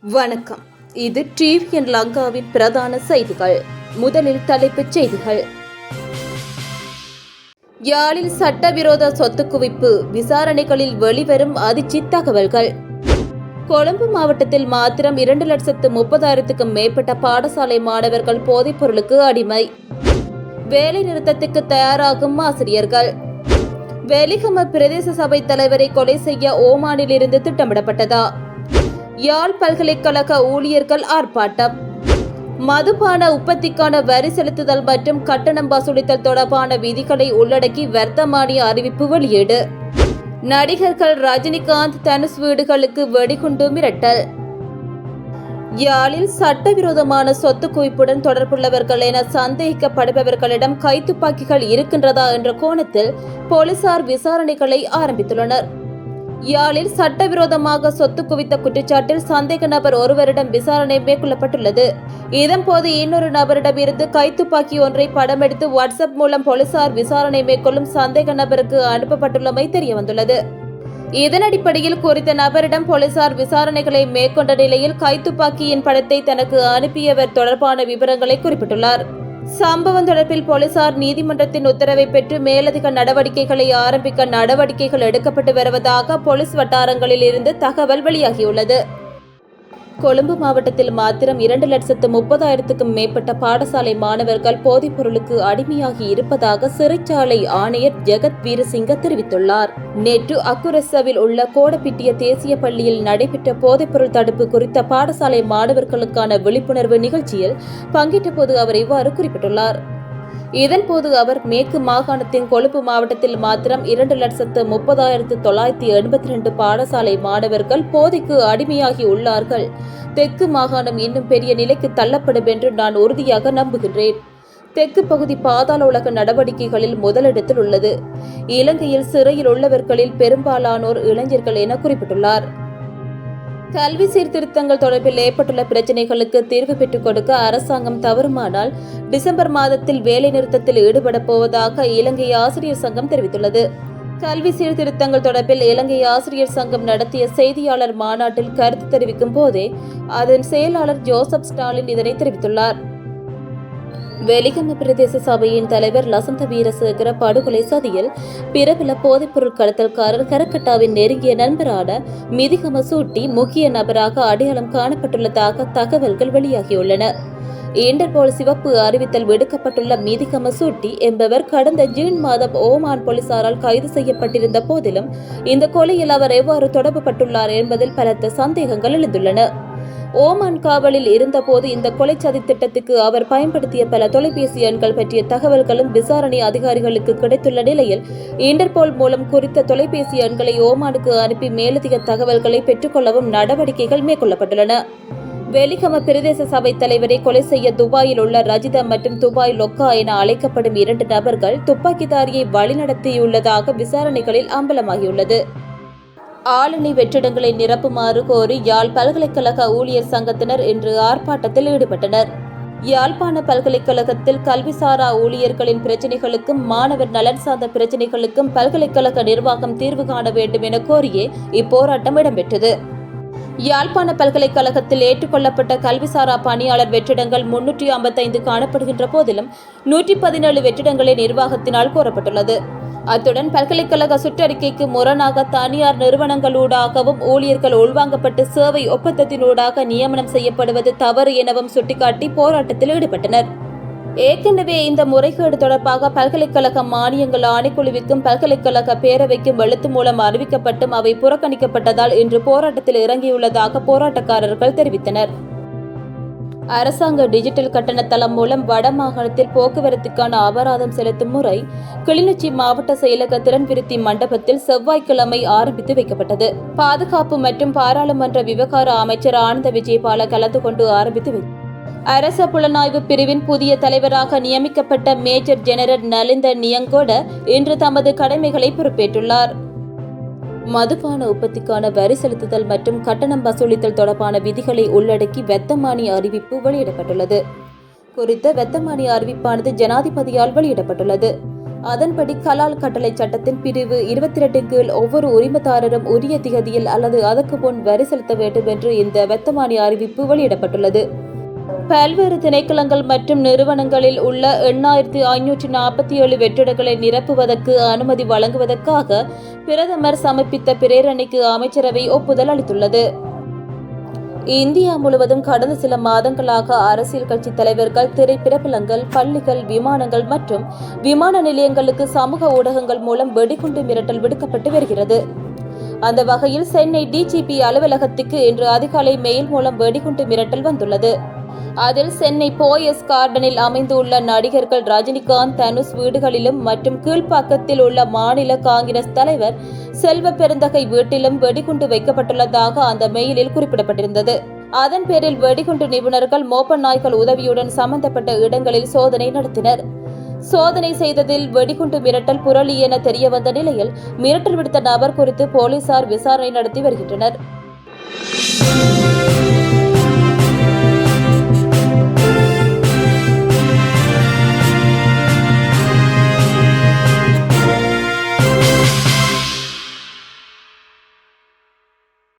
வணக்கம். இது டிவிஎன் லங்காவின் பிரதான செய்திகள். முதலில் தலைப்புச் செய்திகள். யாழில் சட்டவிரோத சொத்து குவிப்பு விசாரணைகளில் வெளிவரும் அதிர்ச்சி தகவல்கள். கொழும்பு மாவட்டத்தில் மாத்திரம் இரண்டு லட்சத்து முப்பதாயிரத்துக்கும் மேற்பட்ட பாடசாலை மாணவர்கள் போதைப் பொருளுக்கு அடிமை. வேலை நிறுத்தத்துக்கு தயாராகும் ஆசிரியர்கள். வெலிகம பிரதேச சபை தலைவரை கொலை செய்ய ஓமானில் இருந்து திட்டமிடப்பட்டதா? யாழ் பல்கலைக்கழக ஊழியர்கள் ஆர்ப்பாட்டம். மதுபான உற்பத்திக்கான வரி செலுத்துதல் மற்றும் கட்டணம் வசூலித்தல் தொடர்பான விதிகளை உள்ளடக்கி வர்த்தமானிய அறிவிப்பு வெளியீடு. நடிகர்கள் ரஜினிகாந்த் தனுஷ் வீடுகளுக்கு வெடிகுண்டு மிரட்டல். யாழில் சட்டவிரோதமான சொத்து குவிப்புடன் தொடர்புள்ளவர்கள் என சந்தேகிக்கப்படுபவர்களிடம் கைத்துப்பாக்கிகள் இருக்கின்றதா என்ற கோணத்தில் போலீசார் விசாரணைகளை ஆரம்பித்துள்ளனர். யாழில் சட்டவிரோதமாக சொத்து குவித்த குற்றச்சாட்டில் சந்தேக நபர் ஒருவரிடம் விசாரணை மேற்கொள்ளப்பட்டுள்ளது. இதன்போது இன்னொரு நபரிடம் இருந்து கைத்துப்பாக்கி ஒன்றை படமெடுத்து வாட்ஸ்அப் மூலம் போலீசார் விசாரணை மேற்கொள்ளும் சந்தேக நபருக்கு அனுப்பப்பட்டுள்ளமை தெரியவந்துள்ளது. இதன் அடிப்படையில் குறித்த நபரிடம் போலீசார் விசாரணைகளை மேற்கொண்ட நிலையில் கைத்துப்பாக்கியின் படத்தை தனக்கு அனுப்பியவர் தொடர்பான விவரங்களை குறிப்பிட்டுள்ளார். சம்பவம் தொடர்பில் போலீசார் நீதிமன்றத்தின் உத்தரவை பெற்று மேலதிக நடவடிக்கைகளை ஆரம்பிக்க நடவடிக்கைகள் எடுக்கப்பட்டு வருவதாக போலீஸ் வட்டாரங்களில் இருந்து தகவல் வெளியாகியுள்ளது. கொழும்பு மாவட்டத்தில் மாத்திரம் இரண்டு லட்சத்து முப்பதாயிரத்துக்கும் மேற்பட்ட பாடசாலை மாணவர்கள் போதைப் பொருளுக்கு அடிமையாகி இருப்பதாக சிறைச்சாலை ஆணையர் ஜெகத் வீரசிங்க தெரிவித்துள்ளார். நேற்று அக்குரசவில் உள்ள கோடப்பிட்டிய தேசிய பள்ளியில் நடைபெற்ற போதைப்பொருள் தடுப்பு குறித்த பாடசாலை மாணவர்களுக்கான விழிப்புணர்வு நிகழ்ச்சியில் பங்கேற்ற போது அவர் இவ்வாறு குறிப்பிட்டுள்ளார். இதன்போது அவர் மேற்கு மாகாணத்தின் கொழும்பு மாவட்டத்தில் மாத்திரம் இரண்டு லட்சத்து முப்பதாயிரத்து தொள்ளாயிரத்தி எண்பத்தி ரெண்டு பாடசாலை மாணவர்கள் போதைக்கு அடிமையாகி உள்ளார்கள். தெற்கு மாகாணம் இன்னும் பெரிய நிலைக்கு தள்ளப்படும் என்று நான் உறுதியாக நம்புகின்றேன். தெற்கு பகுதி பாதாள உலக நடவடிக்கைகளில் முதலிடத்தில் உள்ளது. இலங்கையில் சிறையில் உள்ளவர்களில் பெரும்பாலானோர் இளைஞர்கள் என குறிப்பிட்டுள்ளார். கல்வி சீர்திருத்தங்கள் தொடர்பில் ஏற்பட்டுள்ள பிரச்சினைகளுக்கு தீர்வு பெற்றுக் கொடுக்க அரசாங்கம் தவறுமானால் டிசம்பர் மாதத்தில் வேலை நிறுத்தத்தில் ஈடுபடப் போவதாக இலங்கை ஆசிரியர் சங்கம் தெரிவித்துள்ளது. கல்வி சீர்திருத்தங்கள் தொடர்பில் இலங்கை ஆசிரியர் சங்கம் நடத்திய செய்தியாளர் மாநாட்டில் கருத்து தெரிவிக்கும் போதே அதன் செயலாளர் ஜோசப் ஸ்டாலின் இதனை தெரிவித்துள்ளார். வெலிகம பிரதேச சபையின் தலைவர் லசந்த வீரசேகர படுகொலை சதியில் பிரபல போதைப்பொருள் கடத்தல்காரர் கரக்கட்டாவின் நெருங்கிய நண்பரான மிதிகம சூட்டி முக்கிய நபராக அடையாளம் காணப்பட்டுள்ளதாக தகவல்கள் வெளியாகியுள்ளன. இன்டர்போல் சிவப்பு அறிவித்தல் விடுக்கப்பட்டுள்ள மீதிகம சூட்டி என்பவர் கடந்த ஜூன் மாதம் ஓமான் போலீசாரால் கைது செய்யப்பட்டிருந்த போதிலும் இந்த கொலையில் அவர் எவ்வாறு தொடர்புபட்டுள்ளார் என்பதில் பலத்த சந்தேகங்கள் எழுந்துள்ளன. ஓமான் காவலில் இருந்தபோது இந்த கொலை சதி திட்டத்துக்கு அவர் பயன்படுத்திய பல தொலைபேசி எண்கள் பற்றிய தகவல்களும் விசாரணை அதிகாரிகளுக்கு கிடைத்துள்ள நிலையில் இன்டர்போல் மூலம் குறித்த தொலைபேசி எண்களை ஓமானுக்கு அனுப்பி மேலதிக தகவல்களை பெற்றுக்கொள்ளவும் நடவடிக்கைகள் மேற்கொள்ளப்பட்டுள்ளன. வெலிகம பிரதேச சபை தலைவரை கொலை செய்ய துபாயில் உள்ள ரஜிதா மற்றும் துபாய் லொக்கா என அழைக்கப்படும் இரண்டு நபர்கள் துப்பாக்கிதாரியை வழிநடத்தியுள்ளதாக விசாரணைகளில் அம்பலமாகியுள்ளது. ஆளணி வெற்றிடங்களை நிரப்புமாறு கோரி யாழ் பல்கலைக்கழக ஊழியர் சங்கத்தினர் இன்று ஆர்ப்பாட்டத்தில் ஈடுபட்டனர். யாழ்ப்பாண பல்கலைக்கழகத்தில் கல்விசாரா ஊழியர்களின் பிரச்சினைகளுக்கும் மாணவர் நலன் சார்ந்த பிரச்சினைகளுக்கும் பல்கலைக்கழக நிர்வாகம் தீர்வு காண வேண்டும் என கோரியே இப்போராட்டம் இடம்பெற்றது. யாழ்ப்பாண பல்கலைக்கழகத்தில் ஏற்றுக்கொள்ளப்பட்ட கல்விசாரா பணியாளர் வெற்றிடங்கள் முன்னூற்றி ஐம்பத்தைந்து காணப்படுகின்ற போதிலும் நூற்றி பதினேழு வெற்றிடங்களை நிர்வாகத்தினால் கோரப்பட்டுள்ளது. அத்துடன் பல்கலைக்கழக சுற்றறிக்கைக்கு முரணாக தனியார் நிறுவனங்களூடாகவும் ஊழியர்கள் உள்வாங்கப்பட்டு சேவை ஒப்பந்தத்தினூடாக நியமனம் செய்யப்படுவது தவறு எனவும் சுட்டிக்காட்டி போராட்டத்தில் ஈடுபட்டனர். ஏற்கனவே இந்த முறைகேடு தொடர்பாக பல்கலைக்கழக மானியங்கள் ஆணைக்குழுவிற்கும் பல்கலைக்கழக பேரவைக்கும் எழுத்து மூலம் அறிவிக்கப்பட்டும் அவை புறக்கணிக்கப்பட்டதால் இன்று போராட்டத்தில் இறங்கியுள்ளதாக போராட்டக்காரர்கள் தெரிவித்தனர். அரசாங்க டிஜிட்டல் கட்டண தளம் மூலம் வடமாகாணத்தில் போக்குவரத்துக்கான அபராதம் செலுத்தும் முறை கிளிநொச்சி மாவட்ட செயலக திறன்விருத்தி மண்டபத்தில் செவ்வாய்க்கிழமை ஆரம்பித்து வைக்கப்பட்டது. பாதுகாப்பு மற்றும் பாராளுமன்ற விவகார அமைச்சர் ஆனந்த விஜயபால கலந்து கொண்டு ஆரம்பித்து அரச புலனாய்வு பிரிவின் புதிய தலைவராக நியமிக்கப்பட்ட மேஜர் ஜெனரல் நலிந்த நியங்கோட இன்று தமது கடமைகளை பொறுப்பேற்றுள்ளார். மதுபான உற்பத்திக்கான வரி செலுத்துதல் மற்றும் கட்டணம் வசூலித்தல் தொடர்பான விதிகளை உள்ளடக்கி வெத்தமானி அறிவிப்பு வெளியிடப்பட்டுள்ளது. குறித்த வெத்தமானி அறிவிப்பானது ஜனாதிபதியால் வெளியிடப்பட்டுள்ளது. அதன்படி கலால் கட்டளை சட்டத்தின் பிரிவு இருபத்தி ரெண்டு கீழ் ஒவ்வொரு உரிமதாரரும் உரிய திகதியில் அல்லது அதற்கு முன் வரி செலுத்த வேண்டும் என்று இந்த வெத்தமானி அறிவிப்பு வெளியிடப்பட்டுள்ளது. பல்வேறு திணைக்களங்கள் மற்றும் நிறுவனங்களில் உள்ள எண்ணாயிரத்தி ஐநூற்றி நாற்பத்தி ஏழு வெற்றிடங்களை நிரப்புவதற்கு அனுமதி வழங்குவதற்காக பிரதமர் சமர்ப்பித்த பிரேரணைக்கு அமைச்சரவை ஒப்புதல் அளித்துள்ளது. இந்தியா முழுவதும் கடந்த சில மாதங்களாக அரசியல் கட்சி தலைவர்கள் திரைப்பிரபலங்கள் பள்ளிகள் விமானங்கள் மற்றும் விமான நிலையங்களுக்கு சமூக ஊடகங்கள் மூலம் வெடிகுண்டு மிரட்டல் விடுக்கப்பட்டு வருகிறது. அந்த வகையில் சென்னை டிஜிபி அலுவலகத்துக்கு இன்று அதிகாலை மெயில் மூலம் வெடிகுண்டு மிரட்டல் வந்துள்ளது. அதில் சென்னை போயஸ் கார்டனில் அமைந்துள்ள நடிகர்கள் ரஜினிகாந்த் தனுஷ் வீடுகளிலும் மற்றும் கீழ்ப்பாக்கத்தில் உள்ள மாநில காங்கிரஸ் தலைவர் செல்வ பெருந்தகை வீட்டிலும் வெடிகுண்டு வைக்கப்பட்டுள்ளதாக அந்த மெயிலில் குறிப்பிடப்பட்டிருந்தது. அதன் பேரில் வெடிகுண்டு நிபுணர்கள் மோப்ப நாய்கள் உதவியுடன் சம்பந்தப்பட்ட இடங்களில் சோதனை நடத்தினர். சோதனை செய்ததில் வெடிகுண்டு மிரட்டல் புரளி என தெரியவந்த நிலையில் மிரட்டல் விடுத்த நபர் குறித்து போலீசார் விசாரணை நடத்தி வருகின்றனர்.